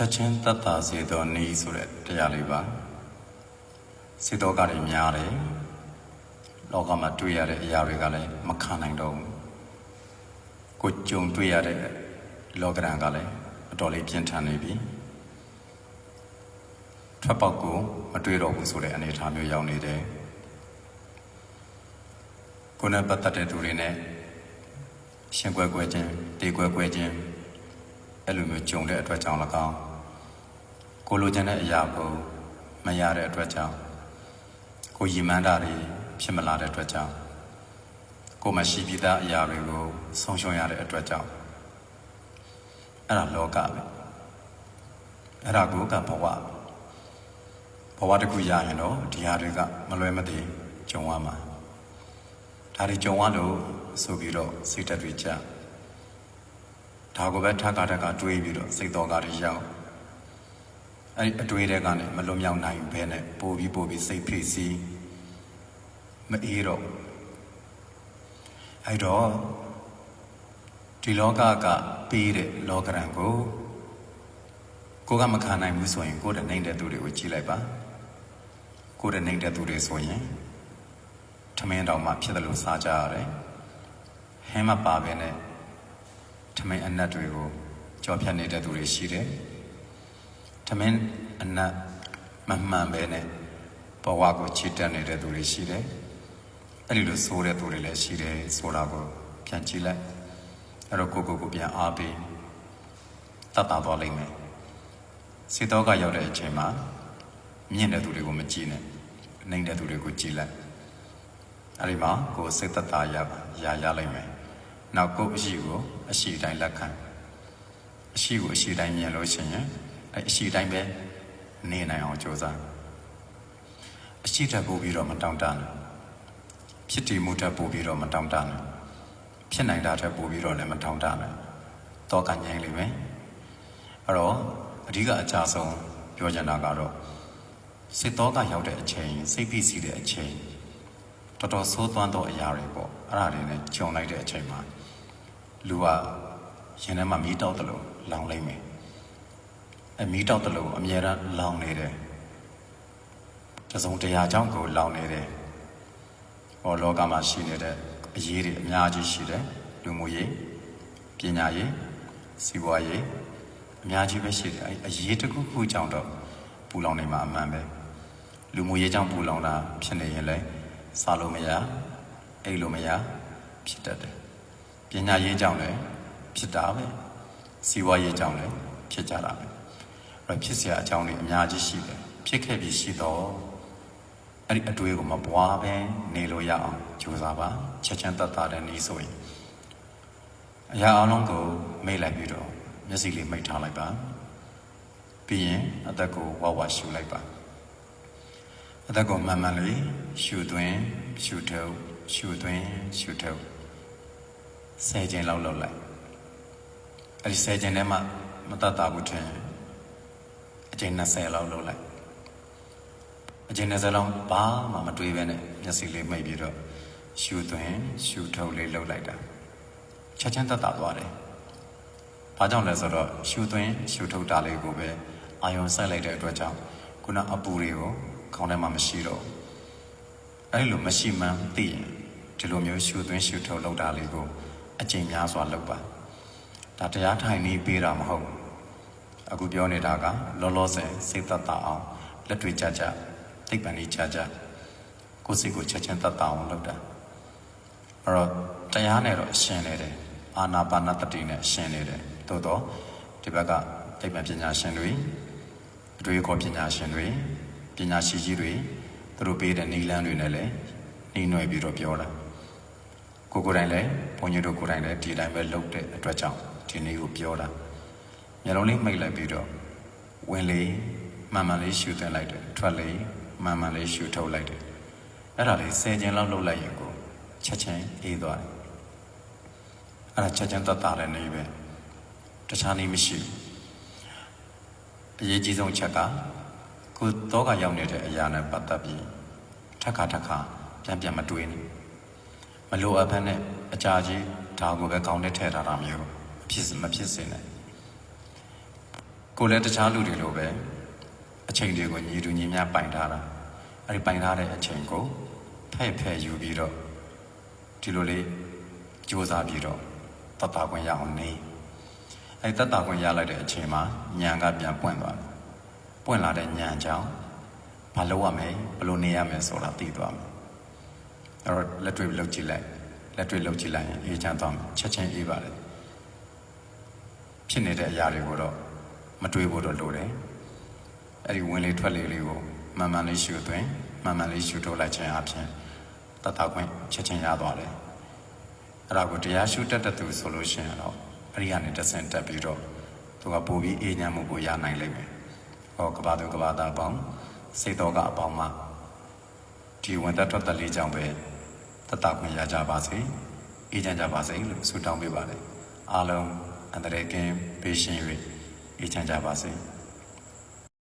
ချက်ချင်းတတ်တာစေသောနီးဆိုတဲ့တရားလေးပါစေတောကတွေများတယ်လောကမှာတွေ့ရတဲ့အရာတွေကလည်းမခံနိုင်တော့ဘူးကိုကြုံတွေ့ရတဲ့လောကရန်ကလည်းအတော်လေးပြင်းထန်နေပြီထွက်ပေါက်ကိုမတွေ့တော့ဘူးဆိုတဲ့အနေအထားမျိုးရောက်နေတယ်ကိုယ်နဲ့ပတ်သက်တဲ့သူတွေနဲ့ရှင်ကွယ်ကွယ်ချင်းတေကွယ်ကွယ်ချင်းအဲ့လိုမျိုးကြုံတဲ့အတွက်ကြောင့်၎င်း ကိုလိုချင်တဲ့အရာကိုမရတဲ့အတွက်ကြောင့်ကိုရည်မှန်းတာတွေဖြစ်မလာတဲ့အတွက်ကြောင့်ကိုမရှိပြီးသားအရာတွေကိုဆုံးရှုံးရတဲ့အတွက်ကြောင့်အဲ့ဒါလောကပဲအဲ့ဒါကိုကဘဝဘဝတစ်ခုရရင်တော့ဒီဟာတွေကမလွယ်မသွေကြုံရမှာဒါတွေကြုံရလို့ဆိုပြီးတော့စိတ်ဓာတ်တွေကြဒါကိုပဲထပ်ခါထပ်ခါတွေးပြီးတော့စိတ်တော်ကတွေရောက် အဲ့ဒီအတွေးတွေကနေမလွတ်မြောက်နိုင်ဘဲနဲ့ပို့ပြီးပို့ပြီးစိတ်ဖိစီးမအေးတော့အဲ့တော့ဒီလောကကပေးတဲ့လောကရန်ကိုကိုကမခံနိုင်ဘူးဆိုရင်ကိုယ်တနိုင်တဲ့သူတွေကိုကြည့်လိုက်ပါကိုယ်တနိုင်တဲ့သူတွေဆိုရင်ထမင်းတော်မှဖြစ်တယ်လို့စားကြရတယ်ဟဲမပါပဲနဲ့ထမင်းအနက်တွေကိုကြော်ဖြတ်နေတဲ့သူတွေရှိတယ် ထမင်းအနက်မမှန်ပဲနဲ့ဘဝကိုချစ်တက်နေတဲ့သူတွေရှိတယ်အဲ့ဒီလိုဆိုးတဲ့သူတွေလည်းရှိတယ်ဆိုတာကိုပြန်ကြည့်လိုက်အဲ့တော့ကိုကိုကိုပြန်အားပေးတတ်တာသွားလိမ့်မယ်စေတောကရောက်တဲ့အချိန်မှာမြင့်တဲ့သူတွေကိုမကြည့်နဲ့နှိမ့်တဲ့သူတွေကိုကြည့်လိုက်အဲ့ဒီမှာကိုယ်စိတ်သက်သာရပါရရလိမ့်မယ်နောက်ကိုယ်အရှိကိုအရှိတိုင်းလက်ခံအရှိကိုအရှိတိုင်းမြင်လို့ရှိရင် အဲ့အရှိတိုင်းပဲနေနိုင်အောင်ကြိုးစားအရှိတက်ပို့ပြီးတော့မတောင့်တနဲ့ဖြစ်တည်မှုတက်ပို့ပြီးတော့မတောင့်တနဲ့ဖြစ်နိုင်တာတက်ပို့ပြီးတော့လည်းမတောင့်တနဲ့တော့ကငြိမ်းလိမ့်မယ်အဲ့တော့အဓိကအကြဆုံးပြောချင်တာကတော့စိတ်တော်ကရောက်တဲ့အချိန်စိတ်ဖိစီးတဲ့အချိန်တော်တော်ဆိုးသွမ်းသောအရာတွေပေါ့အဲ့ဒါတွေနဲ့ကြုံလိုက်တဲ့အချိန်မှာလူကရင်ထဲမှာမီးတောက်တယ်လို့လောင်လိုက်မယ် အဲမီးတောက်တယ်လို့အမြဲတမ်းလောင်နေတယ်တစုံတရာကြောင့်ကိုလောင်နေတယ်ဟောလောကမှာရှိနေတဲ့အရေးတွေအများကြီးရှိတယ်လူမှုရေးပညာရေးစီးပွားရေးအများကြီးပဲရှိတယ်အဲအရေးတစ်ခုခုကြောင့်တော့ပူလောင်နေမှာအမှန်ပဲလူမှုရေးကြောင့်ပူလောင်တာဖြစ်နေရင်လည်းစားလို့မရအိတ်လို့မရဖြစ်တတ်တယ်ပညာရေးကြောင့်လည်းဖြစ်တာပဲစီးပွားရေးကြောင့်လည်းဖြစ်ကြတာပဲအဲ့ တော့ဖြစ်เสียအကြောင်းတွေအများကြီးရှိတယ်ဖြစ်ခဲ့ပြီးရှိတော့အဲ့ဒီအတွေ့ကိုမပွားပဲနေလို့ရအောင်ကြိုးစားပါချက်ချင်းတတ်တာတဲ့နေဆိုရင်အရာအလုံးကိုမိတ်လိုက်ပြီးတော့မျက်စိလေးမိတ်ထားလိုက်ပါပြီးရင်အသက်ကိုဝဝရှူလိုက်ပါအသက်ကိုမှန်မှန်လေးရှူသွင်းရှူထုတ်ရှူသွင်းရှူထုတ်ဆယ်ကျင်လောက်လောက်လိုက်အဲ့ဒီဆယ်ကျင်ထဲမှာမတတ်တာဘူးထင် အချိန်20လောက်လောက်လိုက်အချိန်20လောက်ဘာမှမတွေးပဲနဲ့မျက်စိလေးမိတ်ပြီးတော့ရှူသွင်းရှူထုတ်လေးလှုပ်လိုက်တာချက်ချင်းတတ်တာသွားတယ်ဘာကြောင့်လဲဆိုတော့ရှူသွင်းရှူထုတ်တာလေးကိုပဲအာယုံဆက်လိုက်တဲ့အတွက်ကြောင့်ခုနအပူတွေကိုခေါင်းထဲမှာမရှိတော့ဘူးအဲ့လိုမရှိမှန်းသိရင်ဒီလိုမျိုးရှူသွင်းရှူထုတ်လုပ်တာလေးကိုအကျင့်များစွာလုပ်ပါဒါတရားထိုင်နေပေးတာမဟုတ်ဘူး အခုပြောနေတာကလောလောဆယ်စိတ်သက်သာအောင်လက်တွေကြကြသိပ္ပံလေးကြကြကိုယ်စိတ်ကိုချက်ချင်းသက်သာအောင်လုပ်တာအဲ့တော့တရားနဲ့တော့ရှင်းနေတယ်အာနာပါနတတိနဲ့ရှင်းနေတယ်သို့တော့ဒီဘက်ကသိပ္ပံပညာရှင်တွေအတွေ့အခေါ်ပညာရှင်တွေပညာရှိကြီးတွေသူတို့ပေးတဲ့နည်းလမ်းတွေနဲ့လည်းနှီးနွယ်ပြီးတော့ပြောတာကိုကိုယ်တိုင်လည်းဘုန်းကြီးတို့ကိုယ်တိုင်လည်းဒီတိုင်းပဲလုပ်တဲ့အတွက်ကြောင့်ဒီနေ့ကိုပြောတာ မျက်လုံးလေးမိတ်လိုက်ပြီးတော့ဝင်လေမှန်မှန်လေးရှူသွင်းလိုက်တယ်ထွက်လေမှန်မှန်လေးရှူထုတ်လိုက်တယ်အဲ့ဒါလေးဆယ်ကျင်လောက်လုပ်လိုက်ရင်ကိုချက်ချင်းအေးသွားတယ်အဲ့ဒါချက်ချင်းတတ်တာတဲ့နေပဲတခြားနည်းမရှိဘူးအရေးကြီးဆုံးချက်ကကိုတော့ကရောက်နေတဲ့အရာနဲ့ပတ်သက်ပြီးထက်ခါထက်ခါပြန်ပြန်မတွေးနဲ့မလိုအပ်ဘဲနဲ့အကြာကြီးဒါကိုပဲကောင်းတဲ့ထည့်ထားတာမျိုးမဖြစ်မဖြစ်စေနဲ့ ကိုယ်လည်းတခြားလူတွေလိုပဲအချိန်တွေကိုညီတူညီမျှပိုင်ထားတာအဲ့ဒီပိုင်ထားတဲ့အချိန်ကိုဖဲ့ဖဲ့ယူပြီးတော့ဒီလိုလေးစူးစမ်းပြီးတော့တတ်တာခွင့်ရအောင်နေအဲ့ဒီတတ်တာခွင့်ရလိုက်တဲ့အချိန်မှာညံကပြန်ပွင့်သွားတယ်ပွင့်လာတဲ့ညံကြောင့်မလုပ်ရမယ်ဘယ်လိုနေရမယ်ဆိုတာသိသွားမယ်အဲ့တော့လက်တွေ့လုပ်ကြည့်လိုက်လက်တွေ့လုပ်ကြည့်လိုက်ရင်အေးချမ်းသွားမယ်ချက်ချင်းအေးပါလေဖြစ်နေတဲ့အရာတွေကိုတော့ မတွေးဖို့တော့လိုတယ်အဲ့ဒီဝင်လေထွက်လေလေးကိုမှန်မှန်လေးရှုသွင်းမှန်မှန်လေးရှုထုတ်လိုက်ခြင်းအပြင်တတ်တာခွင့်ချက်ချင်းရသွားတယ်အဲ့ဒါကိုတရားရှုတတ်တဲ့သူဆိုလို့ရှိရင်တော့အဲ့ဒီကနေတစ်ဆင့်တက်ပြီးတော့သူကပို့ပြီးအေးညံ့မှုကိုရနိုင်လိမ့်မယ်ဟောကဘာသူကဘာသားပေါင်းစိတ်တော်ကအပေါင်းမှဒီဝန်သက်ထွက်တဲ့လေးကြောင့်ပဲတတ်တာခွင့်ရကြပါစေအေးချမ်းကြပါစေလို့ဆုတောင်းပေးပါတယ်အားလုံးအန္တရာယ်ကင်းပေးရှင်၍ အေးချမ်းကြပါစေ